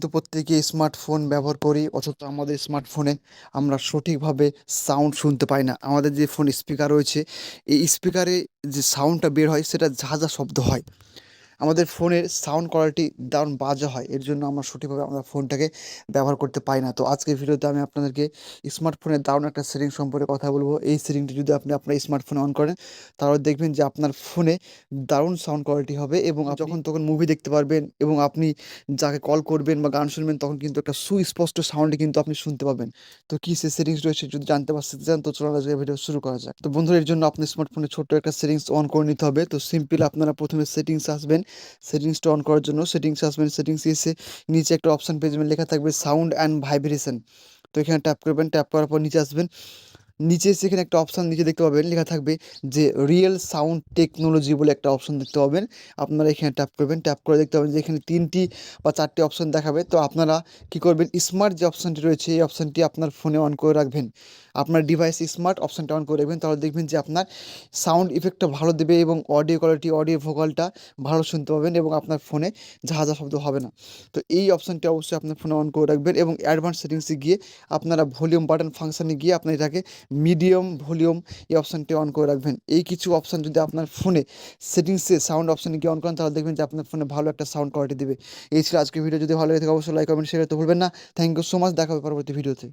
কিন্তু প্রত্যেকে স্মার্টফোন ব্যবহার করি, অথচ আমাদের স্মার্টফোনে আমরা সঠিকভাবে সাউন্ড শুনতে পাই না। আমাদের যে ফোন স্পিকার রয়েছে, এই স্পিকারে যে সাউন্ডটা বের হয়, সেটা ঝাঁঝা শব্দ হয়। আমাদের ফোনের সাউন্ড কোয়ালিটি দারুণ বাজে হয়। এর জন্য আমরা সঠিকভাবে আমরা ফোনটাকে ব্যবহার করতে পাই না। তো আজকের ভিডিওতে আমি আপনাদেরকে স্মার্টফোনের দারুণ একটা সেটিং সম্পর্কে কথা বলব। এই সেটিংটি যদি আপনি আপনার স্মার্টফোনে অন করেন, তাহলে দেখবেন যে আপনার ফোনে দারুণ সাউন্ড কোয়ালিটি হবে এবং যখন তখন মুভি দেখতে পারবেন এবং আপনি যাকে কল করবেন বা গান শুনবেন, তখন কিন্তু একটা সুস্পষ্ট সাউন্ডে কিন্তু আপনি শুনতে পাবেন। তো কী সে সেটিংস রয়েছে যদি জানতে পারতে চান, তো চলুন আজকে ভিডিও শুরু করা যাক। তো বন্ধুরা, এর জন্য আপনার স্মার্টফোনে ছোট্ট একটা সেটিংস অন করে নিতে হবে। তো সিম্পল আপনারা প্রথমে সেটিংস আসবেন। সেটিংসটা অন করার জন্য। সেটিংস আসবেন সেটিংস এসে নিচে একটা অপশান পেয়ে লেখা থাকবে সাউন্ড অ্যান্ড ভাইব্রেশন তো এখানে ট্যাপ করবেন ট্যাপ করার পর নিচে আসবেন। নিচে এসে এখানে একটা অপশান নিচে দেখতে পাবেন, লেখা থাকবে যে রিয়েল সাউন্ড টেকনোলজি বলে একটা অপশান দেখতে পাবেন। আপনারা এখানে ট্যাপ করবেন ট্যাপ করে দেখতে পাবেন যে এখানে তিনটি বা চারটি অপশান দেখাবে। তো আপনারা কি করবেন স্মার্ট যে অপশানটি রয়েছে, এই অপশানটি আপনার ফোনে অন করে রাখবেন। আপনার ডিভাইস স্মার্ট অপশানটা অন করে রাখবেন, তাহলে দেখবেন যে আপনার সাউন্ড ইফেক্টটা ভালো দেবে এবং অডিও কোয়ালিটি অডিও ভোকালটা ভালো শুনতে পাবেন এবং আপনার ফোনে ঝাঁঝা শব্দ হবে না। তো এই অপশানটি অবশ্যই আপনার ফোনে অন করে রাখবেন এবং অ্যাডভান্স সেটিংসে গিয়ে আপনারা ভলিউম বাটন ফাংশানে গিয়ে আপনার এটাকে মিডিয়াম ভলিউম এই অপশানটি অন করে রাখবেন। এই কিছু অপশান যদি আপনার ফোনে সেটিংসে সাউন্ড অপশানে গিয়ে অন করেন, তাহলে দেখবেন যে আপনার ফোনে ভালো একটা সাউন্ড কোয়ালিটি দেবে। এই ছিল আজকের ভিডিও যদি ভালো লাগে থাকে, অবশ্যই লাইক কমেন্ট শেয়ার তো ভুলবেন না। থ্যাংক ইউ সো মাচ দেখা হবে পরবর্তী ভিডিওতে